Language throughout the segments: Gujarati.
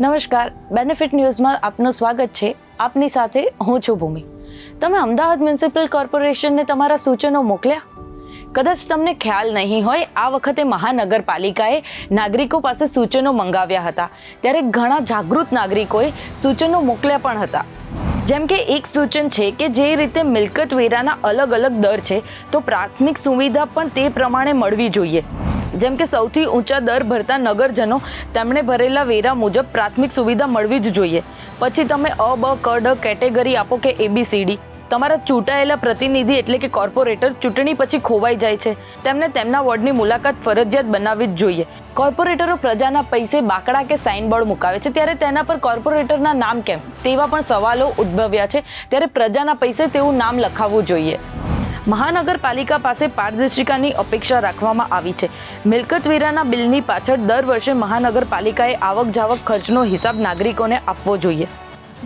નમસ્કાર બેનિફિટ ન્યૂઝમાં આપનું સ્વાગત છે. આપની સાથે હું છું ભૂમિ. તમે અમદાવાદ મ્યુનિસિપલ કોર્પોરેશનને તમારા સૂચનો મોકલ્યા? કદાચ તમને ખ્યાલ નહીં હોય, આ વખતે મહાનગરપાલિકાએ નાગરિકો પાસે સૂચનો મંગાવ્યા હતા. ત્યારે ઘણા જાગૃત નાગરિકોએ સૂચનો મોકલ્યા પણ હતા. જેમ કે એક સૂચન છે કે જે રીતે મિલકત વેરાના અલગ અલગ દર છે, તો પ્રાથમિક સુવિધા પણ તે પ્રમાણે મળવી જોઈએ. જેમ કે સૌથી ઊંચા દર ભરતા નગરજનો તેમણે ભરેલા વેરા મુજબ પ્રાથમિક સુવિધા મળવી જ જોઈએ. પછી તમે અ, બ, ક, ડ કેટેગરી આપો કે એબીસીડી તમારા ચૂંટાયેલા પ્રતિનિધિ એટલે કે કોર્પોરેટર ચૂંટણી પછી ખોવાઈ જાય છે. તેમને તેમના વોર્ડની મુલાકાત ફરજિયાત બનાવવી જ જોઈએ. કોર્પોરેટરો પ્રજાના પૈસે બાકડા કે સાઇનબોર્ડ મુકાવે છે. ત્યારે તેના પર કોર્પોરેટરના નામ કેમ? તેવા પણ સવાલો ઉદ્ભવ્યા છે. ત્યારે પ્રજાના પૈસે તેવું નામ લખાવવું જોઈએ. મહાનગરપાલિકા પાસે પારદર્શિકાની અપેક્ષા રાખવામાં આવી છે. મિલકત વેરાના બિલની પાછળ દર વર્ષે મહાનગરપાલિકાએ આવક જાવક ખર્ચનો હિસાબ નાગરિકોને આપવો જોઈએ.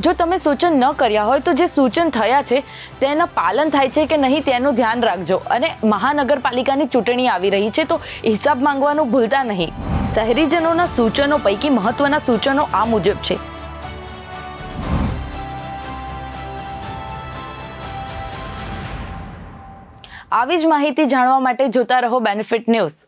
જો તમે સૂચન ન કર્યા હોય તો જે સૂચન થયા છે, તેના પાલન થાય છે કે નહીં તેનું ધ્યાન રાખજો. અને મહાનગરપાલિકાની ચૂંટણી આવી રહી છે તો હિસાબ માંગવાનું ભૂલતા નહીં. શહેરીજનોના સૂચનો પૈકી મહત્વના સૂચનો આ મુજબ છે. આવી જ માહિતી જાણવા માટે જોતા રહો બેનિફિટ ન્યૂઝ